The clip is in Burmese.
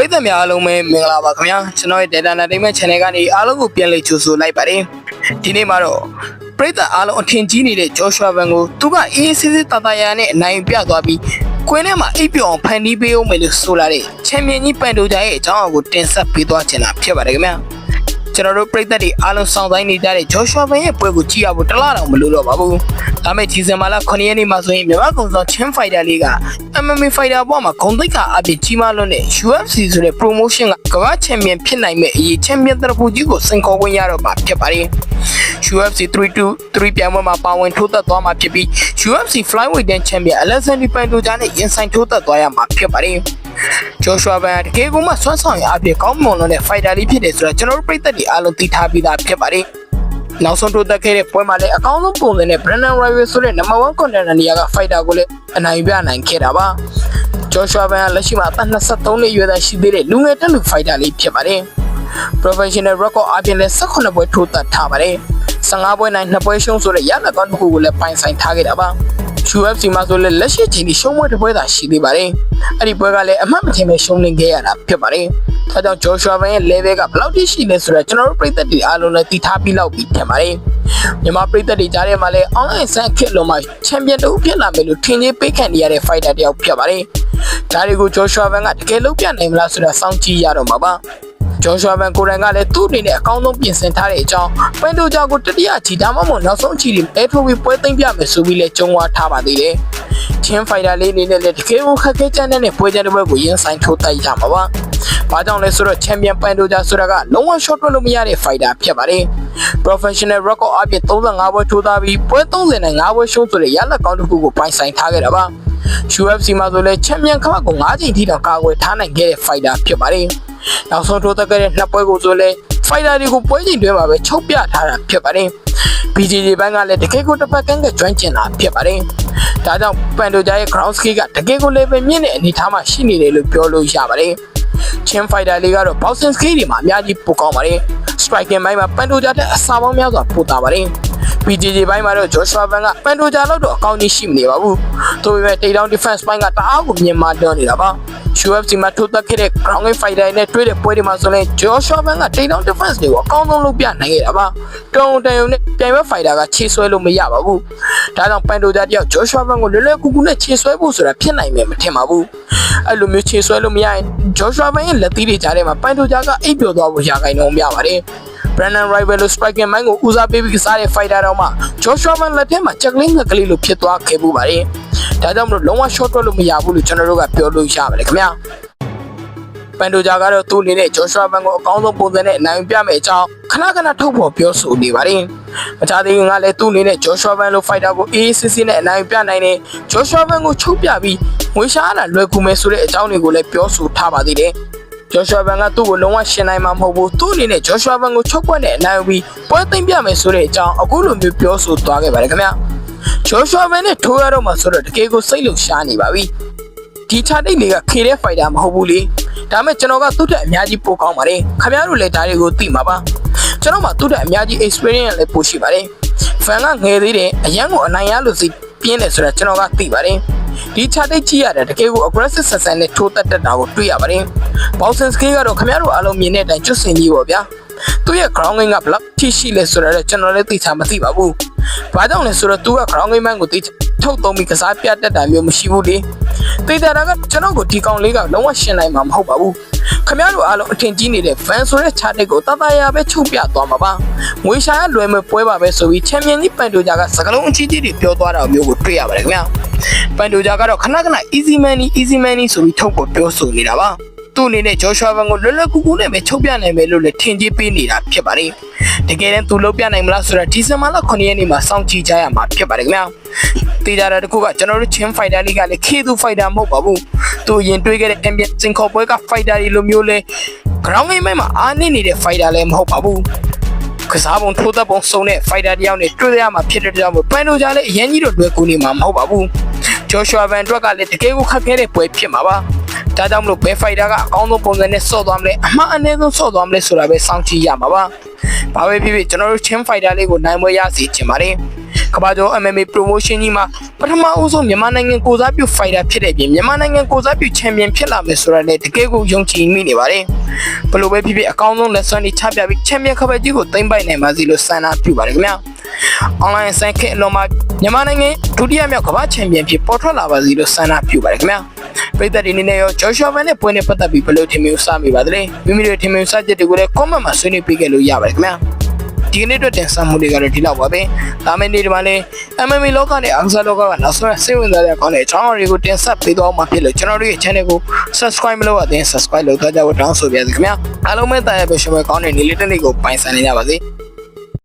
ပရိသတ်များအားလုံးပဲမင်္ဂလာပါခင်ဗျာကျွန်တော်ရဲ့ Data Entertainment Channel ကနေအားလုံးကိုပြန်လည်ကြိုဆိုလိုက်ပါတယ်ဒီနေ့မှာတော့ပရိသတ်အားလုံးအထင်ကြီးနေတဲ့ Joshua Van ကိုသူကအေးအေးဆေးဆေးတတရာနဲ့အနိုင်ပြသွားပြီးကွင်းထဲမှာအိပ်ပျော်အောင်ဖန်တီးပေးအောင်မယ်လို့ဆိုလာတဲ့ချန်ပီယံကြီးပန်တိုဂျာရဲ့အကြောင်းအရာကိုတင်ဆက်ပေးသွားချင်တာဖြစ်ပါတယ်ခင်ဗျာ ကျွန်တော်တို့ပြည်သက်တွေအားလုံးစောင့်ဆိုင်နေကြတဲ့ Joshua Van ရဲ့ပွဲကိုကြည့်ရဖို့တလားတော့မလိုတော့ပါဘူး။ဒါမဲ့ဒီဇင်ဘာလ9ရက်နေ့မှာဆိုရင်မြန်မာကုံဆောင် Chin Fighter လေးက MMA Fighter ဘောမှာဂုံတိတ်ကအပြင်ကြီးမားလွန်းတဲ့ UFC ဆိုတဲ့ promotion ကကမ္ဘာချန်ပီယံဖြစ်နိုင်မဲ့အရေးချန်ပီယံတရပူကြီးကိုစင်ခေါ်ဝင်ရတော့မှာဖြစ်ပါတယ်။ UFC 323ပြိုင်ပွဲမှာပါဝင်ထိုးသက်သွားမှာဖြစ်ပြီး UFC Flyweight တန်းချန်ပီယံ Alexander Pantoja နဲ့ရင်ဆိုင်ထိုးသက်သွားရမှာဖြစ်ပါတယ်။ Joshua Van တကယ်ကိုမှဆွမ်းဆောင်ရအပြင်ကောင်းမွန်လွန်းတဲ့ fighter လေးဖြစ်တယ်ဆိုတော့ကျွန်တော်တို့ပြည်သက်တွေအားလုံးသိထားပြီးသားဖြစ်ပါတယ်။နောက်ဆုံးထိုးသက်ခဲ့တဲ့ပွဲမှာလည်းအကောင်းဆုံးပုံစံနဲ့ Brandon Royal ဆိုတဲ့ number 1 contender နေရာက fighter ကိုလည်းအနိုင်ပြနိုင်ခဲ့တာပါ။ Joshua Van ကလက်ရှိမှာအသက်23နှစ်အရွယ်သားရှိသေးတဲ့လူငယ်တက်လူ fighter လေးဖြစ်ပါတယ်။ professional record အပြင်လည်း18ပွဲထိုးသက်ထားပါတယ်။ 15ပွဲနိုင်2ပွဲရှုံးဆိုတဲ့ရလဒ်ကောင်းတစ်ခုကိုလည်းပိုင်ဆိုင်ထားခဲ့တာပါ။ UFC မှာဆိုလည်းလက်ရှိချိန်ထိရှုံးပွဲတစ်ပွဲသာရှိသေးပါတယ်။အဲ့ဒီပွဲကလည်းအမှတ်မထင်ပဲရှုံးနေခဲ့ရတာဖြစ်ပါတယ်။ဒါကြောင့် Joshua Van ရဲ့ level ကဘယ်လောက်ထိရှိလဲဆိုတော့ကျွန်တော်တို့ပြည်သက်တွေအားလုံးလည်းသိထားပြီးလောက်ပြီးထင်ပါတယ်။မြန်မာပြည်သက်တွေကြားထဲမှာလည်း online ဆန်ခစ်လုံးမှာချန်ပီယံတူဖြစ်လာမယ်လို့ထင်ကြီးပေးခံနေရတဲ့ fighter တယောက်ဖြစ်ပါတယ်။ဒါတွေကို Joshua Van ကတကယ်လို့ပြနိုင်မလားဆိုတာစောင့်ကြည့်ရတော့မှာပါ။ ဂျော်ရှွာဗန်ကိုရန်ကလည်းသူ့အနေနဲ့အကောင်းဆုံးပြင်ဆင်ထားတဲ့အကြောင်းပန်တိုဂျာကိုတတိယချီဒါမှမဟုတ်နောက်ဆုံးချီတွေအဲထိုးပြီးပွဲသိမ်းပြမယ်ဆိုပြီးလဲကြုံဝါထားပါသေးတယ်။ချင်းဖိုင်တာလေးအနေနဲ့လည်းတကယ်ကိုခက်ခဲကြမ်းတဲ့ပွဲကြတဲ့ဘက်ကိုရင်ဆိုင်ထိုးတိုက်ကြမှာပါ။ဘာကြောင့်လဲဆိုတော့ချန်ပီယံပန်တိုဂျာဆိုတာကလုံးဝ short ထွက်လို့မရတဲ့ fighter ဖြစ်ပါတယ်။ professional record အပြင်35ပွဲထိုးသားပြီးပွဲ30နဲ့5ပွဲရှုံးဆိုတဲ့ရလဒ်ကောင်းတစ်ခုကိုပိုင်ဆိုင်ထားခဲ့တာပါ။ UFC မှာဆိုလဲချန်ပီယံခမကို9ချိန်ထိတောင်ကာကွယ်ထားနိုင်ခဲ့တဲ့ fighter ဖြစ်ပါတယ်။ နောက်ဆုံးထိုးသက်ခဲ့တဲ့နှစ်ပွဲကိုဆိုလဲ fighter တွေကိုပွဲချိန်တွဲမှာပဲချုပ်ပြထားတာဖြစ်ပါတယ်။ BJJ ဘက်ကလည်းတကယ်ကိုတစ်ပတ်ကန်းကကျွမ်းကျင်တာဖြစ်ပါတယ်။ဒါကြောင့်ပန်တိုဂျာရဲ့ ground skill ကတကယ်ကို level မြင့်တဲ့အနေအထားမှာရှိနေတယ်လို့ပြောလို့ရပါတယ်။ Chin fighter လေးကတော့ boxing skill တွေမှာအများကြီးပိုကောင်းပါတယ်။ striking ဘိုင်းမှာပန်တိုဂျာတဲ့အစာပေါင်းများစွာပိုတာပါတယ်။ BJJ ဘိုင်းမှာတော့ Joshua Van ကပန်တိုဂျာလောက်တော့အကောင်းကြီးရှိမနေပါဘူး။ဒါပေမဲ့ takedown defense ဘိုင်းကတအားကိုမြင်မာတွန်းနေတာပါ။ UFC မှာထိုးသက်ခဲ့တဲ့ ground game fighter နဲ့တွေ့တဲ့ပွဲတွေမှာဆိုရင် Joshua Van က takedown defense တွေကိုအကောင်းဆုံးလုပ်ပြနိုင်ခဲ့တာပါ။တုံတန်ယုံနဲ့ပြိုင်ပွဲ fighter ကခြေဆွဲလို့မရပါဘူး။ဒါကြောင့်ပန်တိုဂျာတယောက် Joshua Van ကိုလွယ်လွယ်ကူကူနဲ့ခြေဆွဲဖို့ဆိုတာဖြစ်နိုင်မယ်မထင်ပါဘူး။အဲ့လိုမျိုးခြေဆွဲလို့မရရင် Joshua Van ရဲ့လက်သီးတွေကြားထဲမှာပန်တိုဂျာကအိပ်ပျော်သွားဖို့ရာခိုင်နှုန်းများပါတယ်။ Brandon Rival လို့ striking mind ကိုဦးစားပေးပြီးကစားတဲ့ fighter တော့မှ Joshua Van လက်ထဲမှာချက်ကလေးငက်ကလေးလိုဖြစ်သွားခဲ့ပူပါတယ်။ဒါကြောင့်မလို့လုံးဝ short ထွက်လို့မရဘူးလို့ကျွန်တော်တို့ကပြောလို့ရပါတယ်ခင်ဗျာ။ပန်တိုဂျာကတော့သူ့အနေနဲ့ဂျော်ရှွာဘန်ကိုအကောင်းဆုံးပုံစံနဲ့အနိုင်ပြမယ်အကြောင်းခဏခဏထုတ်ဖော်ပြောဆိုနေပါတယ်။မခြားသေးခင်ကလည်းသူ့အနေနဲ့ဂျော်ရှွာဘန်လိုဖိုက်တာကိုအေးအေးဆေးဆေးနဲ့အနိုင်ပြနိုင်တယ်။ဂျော်ရှွာဘန်ကိုချုပ်ပြပြီးငွေရှားတာလွယ်ကူမယ်ဆိုတဲ့အကြောင်းတွေကိုလည်းပြောဆိုထားပါသေးတယ်။ ဂျော်ရှွာဘန်ကသူ့ကိုလုံးဝရှင်းနိုင်မှာမဟုတ်ဘူး။သူ့အနေနဲ့ဂျော်ရှွာဘန်ကိုချုပ်ပွက်နဲ့အနိုင်ပြီးပွဲသိမ်းပြမယ်ဆိုတဲ့အကြောင်းအခုလိုမျိုးပြောဆိုသွားခဲ့ပါတယ်ခင်ဗျာ။ဂျော်ရှွာဘန်နဲ့ထိုးရတော့မှဆိုတော့တကယ်ကိုစိတ်လှုပ်ရှားနေပါပြီ။ဒီချာတိတ်လေးကခေတဲ့ဖိုက်တာမဟုတ်ဘူးလေဒါမဲ့ကျွန်တော်ကသူ့ထက်အများကြီးပိုကောင်းပါတယ်ခင်ဗျားတို့လည်းဒါတွေကိုသိမှာပါကျွန်တော်မှသူ့ထက်အများကြီး experience လည်းပိုရှိပါတယ်ဖန်ကငယ်သေးတယ်အရန်ကိုအနိုင်ရလို့စိပြင်းတယ်ဆိုတာကျွန်တော်ကသိပါတယ် ဒီချတိတ်ကြည့်ရတဲ့တကယ်ကို aggressive ဆန်ဆန်နဲ့ထိုးတက်တက်တာကိုတွေ့ရပါတယ် boxing skill ကတော့ခင်ဗျားတို့အားလုံးမြင်တဲ့အတိုင်းကျွတ်စင်ကြီးပေါ့ဗျာသူ့ရဲ့ ground game ကဘယ်လောက်ထိရှိလဲဆိုတော့ကျွန်တော်လည်းသိချာမသိပါဘူး။ဘာကြောင့်လဲဆိုတော့သူက ground game ကိုသိထုတ်သုံးပြီးကစားပြတတ်တာမျိုးမရှိဘူးလေ။သိတာကကျွန်တော်ကိုဒီကောင်လေးကလုံးဝရှင်းနိုင်မှာမဟုတ်ပါဘူး။ခမရတို့အားလုံးအထင်ကြီးနေတဲ့ van ဆိုတဲ့ chart ကိုတတရာပဲချုပ်ပြသွားမှာပါ။ငွေရှာရလွယ်မဲ့ပွဲပါပဲဆိုပြီးချန်ပီယံကြီးပန်တိုဂျာကစကလုံးအကြီးကြီးတွေပြောသွားတာမျိုးကိုတွေ့ရပါတယ်ခင်ဗျာ။ ပန်တိုဂျာကတော့ခဏခဏ easy money easy money ဆိုပြီးထုတ်ဖို့ပြောဆိုနေတာပါ။သူ့အနေနဲ့ဂျော်ရှွာဘန်ကိုလွယ်လွယ်ကူကူနဲ့ပဲချုပ်ပြနိုင်မယ်လို့လည်းထင်ကြီးပေးနေတာဖြစ်ပါတယ်။တကယ်တမ်းသူလုပ်ပြနိုင်မလားဆိုတော့ဒီဇင်ဘာလ9ရက်နေ့မှာစောင့်ကြည့်ကြရမှာဖြစ်ပါတယ်ခင်ဗျာ။တေးကြတာတခုကကျွန်တော်တို့ချင်းဖိုက်တာလေးကလည်းခေသူဖိုက်တာမဟုတ်ပါဘူး။သူရင်တွေးခဲ့တဲ့ ambient စင်ခေါ်ပွဲကဖိုက်တာတွေလိုမျိုးလဲ ground game မှာအားနည်းနေတဲ့ဖိုက်တာလည်းမဟုတ်ပါဘူး။ကစားပုံထိုးသက်ပုံစုံတဲ့ fighter တယောက်နဲ့တွေ့ရမှာဖြစ်တဲ့ကြောင့်ပန်တိုဂျာလည်းအရင်ကြီးတော့လွယ်ကူနေမှာမဟုတ်ပါဘူး။ ဂျော်ရှွာဗန်အတွက်ကလည်းတကယ်ကိုခက်ခဲတဲ့ပွဲဖြစ်မှာပါ။ဒါကြောင့်မလို့ဘယ် fighter ကအကောင်းဆုံးပုံစံနဲ့ဆော့သွားမလဲအမှားအနည်းဆုံးဆော့သွားမလဲဆိုတာပဲစောင့်ကြည့်ရမှာပါ။ဘာပဲဖြစ်ဖြစ်ကျွန်တော်တို့ chain fighter လေးကိုနိုင်ပွဲရစီချင်ပါတယ်။ကမ္ဘာကျော် MMA promotion ကြီးမှာပထမဦးဆုံးမြန်မာနိုင်ငံကိုစားပြု fighter ဖြစ်တဲ့ပြင်မြန်မာနိုင်ငံကိုစားပြု champion ဖြစ်လာမယ်ဆိုတာနဲ့တကယ်ကိုယုံကြည်မိနေပါတယ်ဘယ်လိုပဲဖြစ်ဖြစ်အကောင်းဆုံးလက်စွမ်းတွေချပြပြီး champion ခပတ်ကြီးကိုသိမ်းပိုက်နိုင်ပါစေလို့ဆန္ဒပြုပါတယ်ခင်ဗျာ online ဆိုင်ခေတ်အလုံးမှာ မြန်မာနိုင်ငံဒုတိယမြောက်ကမ္ဘာချန်ပီယံဖြစ်ပေါ်ထွက်လာပါစေလို့ဆန္ဒပြုပါတယ်ခင်ဗျာပြည်သက်ဒီနေ့နဲ့ရော Joshua Van နဲ့ပွဲနဲ့ပတ်သက်ပြီးဘယ်လိုထင်မြင်စမိပါသလဲမိမိတို့ထင်မြင်စချက်တွေကိုလည်း comment မှာဆွေးနွေးပေးခဲ့လို့ရပါတယ်ခင်ဗျာဒီကနေ့အတွက်တင်ဆက်မှုတွေကတော့ဒီလောက်ပါပဲဒါမယ့်နေ့ဒီမှာလည်း MMA လောကနဲ့အားကစားလောကကနောက်ဆုံးစိတ်ဝင်စားတဲ့အကောင့်တွေအကြောင်းအရာတွေကိုတင်ဆက်ပေးသွားမှာဖြစ်လို့ကျွန်တော်တို့ရဲ့ channel ကို subscribe မလုပ်ရသေးရင် subscribe လုပ်သွားကြဖို့တောင်းဆိုပါရစေခင်ဗျာအားလုံးပဲတာယာပရှင်ပဲကောင်းတဲ့နေ့လေးတစ်နေ့ကိုပိုင်ဆိုင်နေကြပါစေ